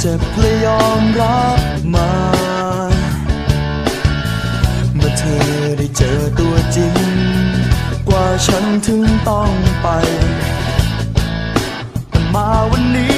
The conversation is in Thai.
เจ็บและยอมรับมา เมื่อเธอได้เจอตัวจริง กว่าฉันถึงต้องไป แต่มาวันนี้